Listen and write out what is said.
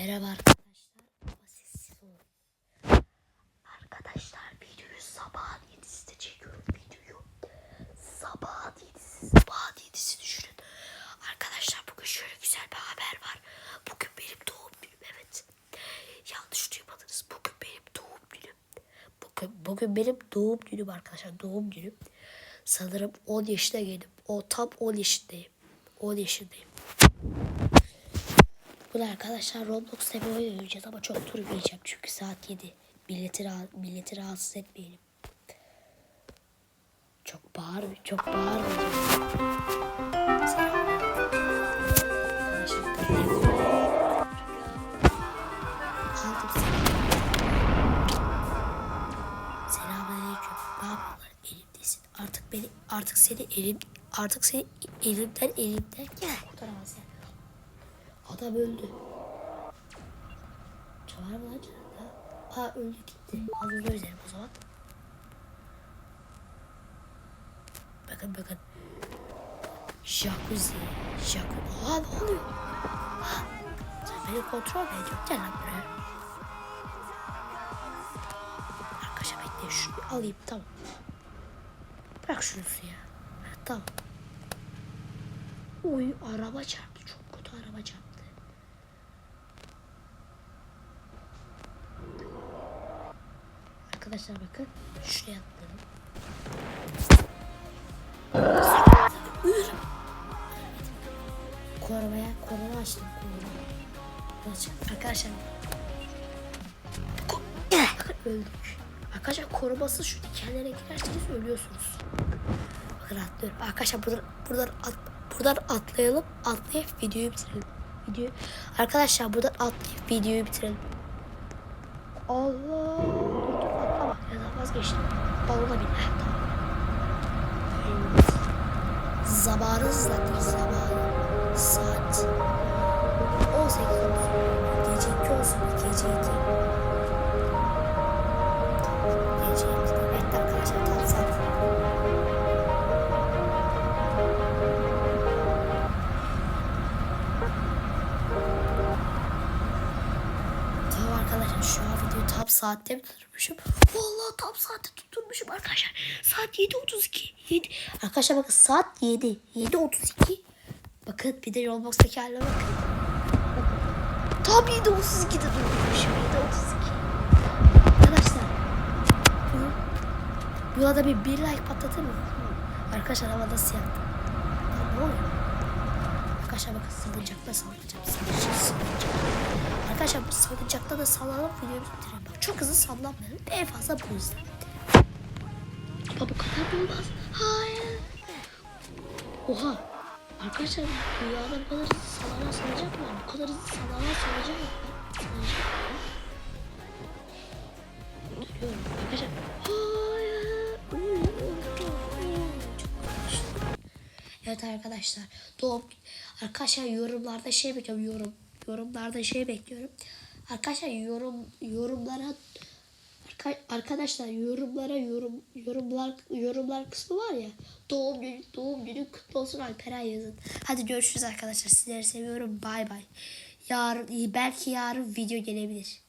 Merhaba arkadaşlar. Sessiz olun. Arkadaşlar videoyu sabahın 7'sinde çekiyorum videoyu. Sabahın 7'si, sabahın 7'si düşünün. Arkadaşlar bugün şöyle güzel bir haber var. Bugün benim doğum günüm evet. Yanlış duymadınız. Bugün benim doğum günüm. Bugün, bugün benim doğum günüm arkadaşlar. Doğum günüm. Sanırım 10 yaşına geldim. O tam 10 yaşındayım. 10 yaşındayım. Bunu arkadaşlar Roblox'ta bir oyun oynayacağız ama çok durmayacağım çünkü saat 7. Milleti, rah milleti rahatsız etmeyelim. Çok bağır, çok bağırmayacağım. Artık beni, artık seni elim, artık seni elimden elimden gel. Kurtaramaz yani. Adam öldü. Çalar mı lan canında? Aa öldü gitti. Alın üzerim o zaman. Bakın bakın. Jacuzzi. Jacuzzi. Aa ne oluyor? Ha, sen beni kontrol mü ediyorsun? Gel lan buraya. Arkadaşlar bekle şunu alayım tamam. Bırak şunu suya. Tamam. Oy araba çarptı. Çok kötü araba çarptı. Arkadaşlar bakın. Şuraya atladım. Korumaya, koruma açtım. Koruma. Arkadaşlar. Öldük. Arkadaşlar korumasız şu dikenlere girerseniz ölüyorsunuz. Bakın atlıyorum. Arkadaşlar buradan, buradan, at, buradan atlayalım. Atlayıp videoyu bitirelim. Video. Arkadaşlar buradan atlayıp videoyu bitirelim. Allah. Ya da vazgeçtim. Balona bin. Tamam. Evet. Zamanı hızlandır zamanı. Saat 18 arkadaşlar şu an videoyu tam saatte mi tutturmuşum? Vallahi tam saatte tutturmuşum arkadaşlar. Saat 7.32. 7. Arkadaşlar bakın saat 7. 7.32. Bakın bir de Roblox'taki haline bakın. Tam 7.32'de durmuşum. 7.32. Arkadaşlar. Bu, da bir, bir like patlatır mı? Arkadaşlar hava nasıl yaktı? Lan ne oluyor? Arkadaşlar bakın salıncakta sallayacağım. Salıncak, salıncak. Arkadaşlar bu salıncakta da sallanıp videoyu bitirelim. Bak çok hızlı sallanmayalım. En fazla bu yüzden. Ama bu kadar da olmaz. Hayır. Oha. Arkadaşlar rüyada bu kadar hızlı sallanan salacak mı? Bu kadar hızlı sallanan salacak mı? Salacak mı? Evet arkadaşlar. Doğum arkadaşlar yorumlarda şey bekliyorum yorum yorumlarda şey bekliyorum. Arkadaşlar yorum yorumlara arka- arkadaşlar yorumlara yorum yorumlar yorumlar kısmı var ya. Doğum günü doğum günü kutlu olsun Alperen yazın. Hadi görüşürüz arkadaşlar. Sizleri seviyorum. Bay bay. Yarın belki yarın video gelebilir.